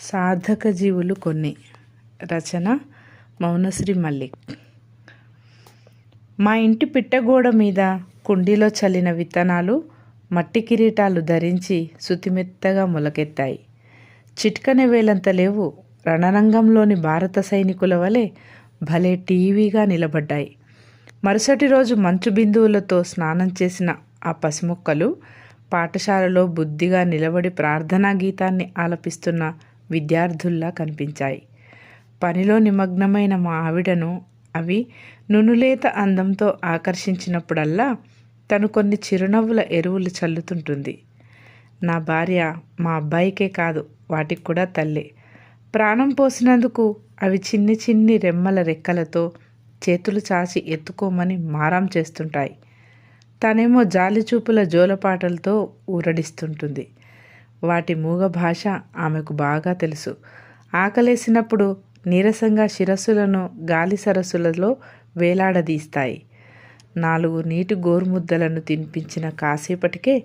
సాధక జీవులు కొన్ని. రచన మౌనశ్రీ మల్లిక్. మా ఇంటి పిట్టగోడ మీద కుండీలో చల్లిన విత్తనాలు మట్టి కిరీటాలు ధరించి శుతిమెత్తగా మొలకెత్తాయి. చిట్కన వేలంత లేవు. రణరంగంలోని భారత సైనికుల వలె భలే టీవీగా నిలబడ్డాయి. మరుసటి రోజు మంచు బిందువులతో స్నానం చేసిన ఆ పసిమొక్కలు పాఠశాలలో బుద్ధిగా నిలబడి ప్రార్థనా గీతాన్ని ఆలపిస్తున్న విద్యార్థుల్లా కనిపించాయి. పనిలో నిమగ్నమైన మా ఆవిడను అవి నునులేత అందంతో ఆకర్షించినప్పుడల్లా తను కొన్ని చిరునవ్వుల ఎరువులు చల్లుతుంటుంది. నా భార్య మా అబ్బాయికే కాదు వాటికి కూడా తల్లే. ప్రాణం పోసినందుకు అవి చిన్ని చిన్ని రెమ్మల రెక్కలతో చేతులు చాచి ఎత్తుకోమని మారం చేస్తుంటాయి. తనేమో జాలిచూపుల జోలపాటలతో ఊరడిస్తుంటుంది. వాటి మూగ భాష ఆమెకు బాగా తెలుసు. ఆకలేసినప్పుడు నీరసంగా శిరస్సులను గాలి సరస్సులలో వేలాడదీస్తాయి. నాలుగు నీటి గోరుముద్దలను తినిపించిన కాసేపటికే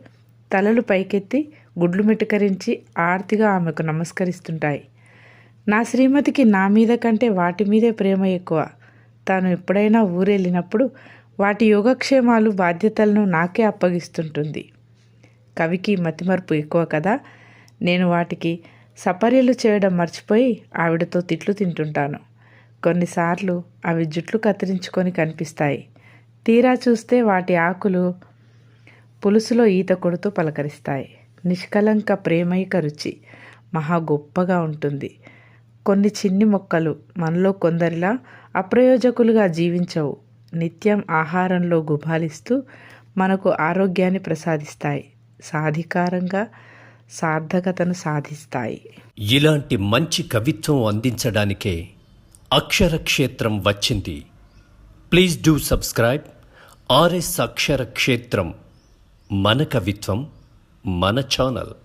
తలలు పైకెత్తి గుడ్లు మిటకరించి ఆర్తిగా ఆమెకు నమస్కరిస్తుంటాయి. నా శ్రీమతికి నా మీద కంటే వాటి మీదే ప్రేమ ఎక్కువ. తాను ఎప్పుడైనా ఊరెళ్ళినప్పుడు వాటి యోగక్షేమాలు బాధ్యతలను నాకే అప్పగిస్తుంటుంది. కవికి మతిమరుపు ఎక్కువ కదా? నేను వాటికి సపర్యలు చేయడం మర్చిపోయి ఆవిడతో తిట్లు తింటుంటాను. కొన్నిసార్లు అవి జుట్లు కత్తిరించుకొని కనిపిస్తాయి. తీరా చూస్తే వాటి ఆకులు పులుసులో ఈత కొడుతూ పలకరిస్తాయి. నిష్కలంక ప్రేమైక రుచి మహా గొప్పగా ఉంటుంది. కొన్ని చిన్ని మొక్కలు మనలో కొందరిలా అప్రయోజకులుగా జీవించవు. నిత్యం ఆహారంలో గుబాలిస్తూ మనకు ఆరోగ్యాన్ని ప్రసాదిస్తాయి. సాధికారంగా సార్థకతను సాధిస్తాయి. ఇలాంటి మంచి కవిత్వం అందించడానికే అక్షరక్షేత్రం వచ్చింది. Please do subscribe RS Akshara Kshetram మన కవిత్వం మన ఛానల్.